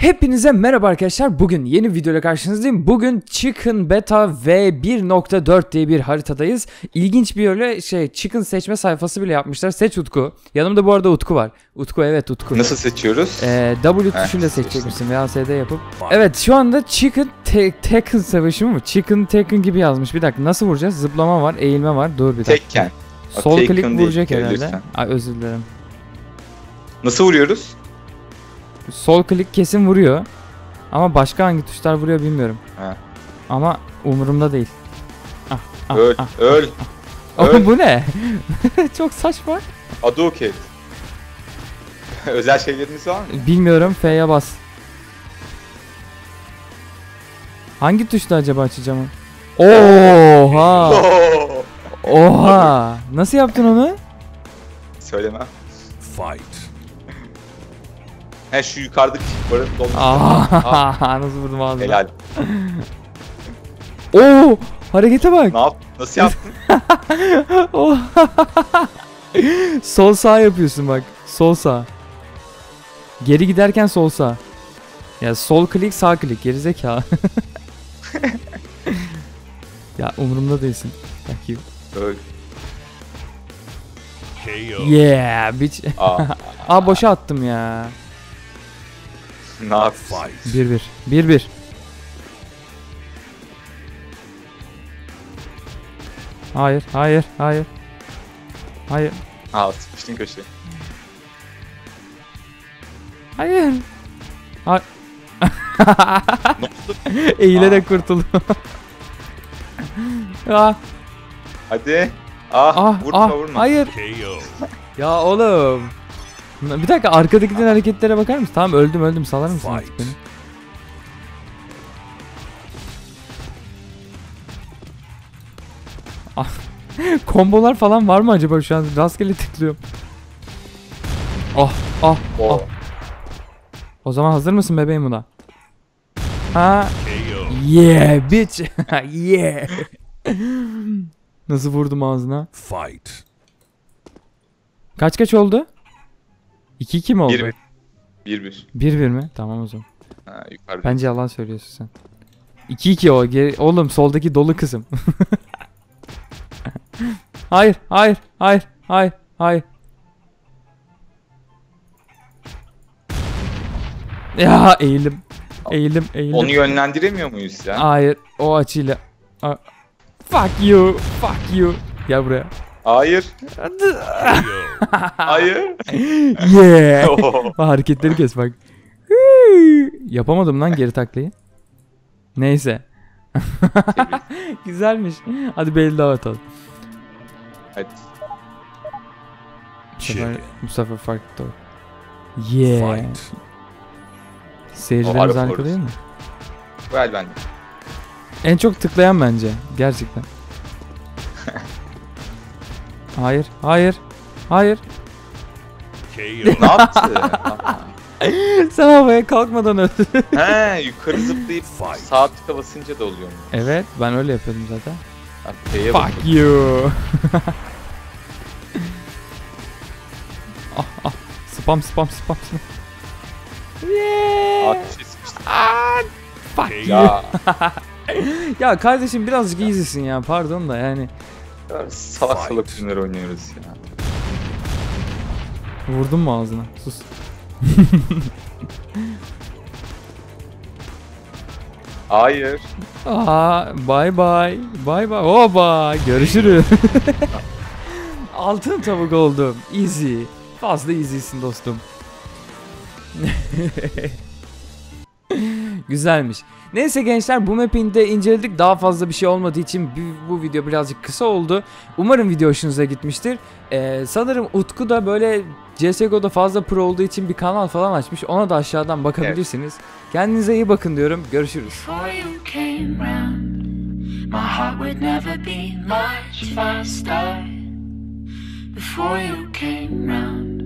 Hepinize merhaba arkadaşlar. Bugün yeni videoyla karşınızdayım. Bugün Chicken Beta V1.4 diye bir haritadayız. İlginç bir öyle şey Chicken seçme sayfası bile yapmışlar. Seç Utku. Yanımda bu arada Utku var. Utku evet Utku. Nasıl seçiyoruz? Ee, W tuşuyla seçecekmişsin veya SD yapıp. Evet şu anda Chicken te- Tekken savaşı mı? Chicken Tekken gibi yazmış. Bir dakika nasıl vuracağız? Zıplama var, eğilme var. Dur bir dakika. Tekken. Sol klik vuracak herhalde. Ay özür dilerim. Nasıl vuruyoruz? Sol klik kesin vuruyor. Ama başka hangi tuşlar vuruyor bilmiyorum. Ha. Ama umurumda değil. Ah, ah, öl, ah. öl. Oğlum öl. bu ne? Çok saçma. Aduket. Özel şeyleriniz var mı? Bilmiyorum F'ye bas. Hangi tuşla acaba açacağım? Oha! Oha! Nasıl yaptın onu? Söylemem. Fight. He şu yukarıdaki barın dolmuş. Aa, nasıl vurdum ağzına? Helal. Oo! Harekete bak. Ne yap? Nasıl yaptın? Oha! sol sağ yapıyorsun bak. Sol sağ. Geri giderken sol sağ. Ya sol klik sağ klik gerizekalı. ya umurumda değilsin. Bakayım. Öl. KO. Yeah bitch. Aa, Aa boşa attım ya. ne yap? Fight. 1-1. 1-1. Hayır, hayır, hayır. Hayır, Aa sıkıştın köşeye. hayır. Hayır. Eğilerek kurtuldum. ah, Hadi. Ah, ah, vurma ah, vurma. hayır. Ya oğlum. Bir dakika arkadakilerin hareketlere bakar mısın? Tamam öldüm öldüm salar mısın artık Fight. beni? Ah, Kombolar falan var mı acaba şu an? Rastgele tıklıyorum. Ah, Oo. ah. O zaman hazır mısın bebeğim buna? Ha, yeah bitch. yeah. Nasıl vurdum ağzına? Fight. Kaç kaç oldu? 2-2 mi oldu? 1-1. 1-1. 1-1 mi? Tamam o zaman. Ha, yukarıda. Bence yalan söylüyorsun sen. 2-2 o. Geri... Oğlum soldaki dolu kızım. hayır, hayır, hayır, hayır, hayır. Ya eğildim. Eğildim, eğildim. Onu yönlendiremiyor muyuz ya? Hayır, o açıyla. A- Fuck you, fuck you. Gel buraya. Hayır. Hayır. yeah. Hareketleri kes bak. Yapamadım lan geri taklayı. Neyse. Güzelmiş. Hadi el daha atalım. Hadi. Bu sefer, bu sefer farklı oldu. Yeah. Fight. Seyircilerimiz harika değil mi? Bu el bende. En çok tıklayan bence. Gerçekten. hayır, hayır, hayır. KO. Ne yaptı? Sen havaya kalkmadan öldün. He yukarı zıplayıp Fight. sağ tıka basınca da oluyor mu? evet, ben öyle yapıyordum zaten. Ha, Fuck basıyorum. you. ah ah. Spam spam spam spam. Yeah. Aa, köşeye sıkıştım. Ah, fuck you. Ya Ya kardeşim birazcık easy'sin ya pardon da yani. salak salak oyunlar oynuyoruz ya. Vurdun mu ağzına? Sus. Hayır. Aa bye bye. Bye bye. Oba görüşürüz. Altın tavuk oldum. Easy. Fazla easy'sin dostum. Güzelmiş. Neyse gençler bu map'ini de inceledik. Daha fazla bir şey olmadığı için bu, bu video birazcık kısa oldu. Umarım video hoşunuza gitmiştir. Ee, sanırım Utku da böyle CSGO'da fazla pro olduğu için bir kanal falan açmış. Ona da aşağıdan bakabilirsiniz. Kendinize iyi bakın diyorum. Görüşürüz. Before you came round,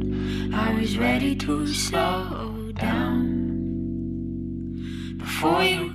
I was ready to slow down. Before you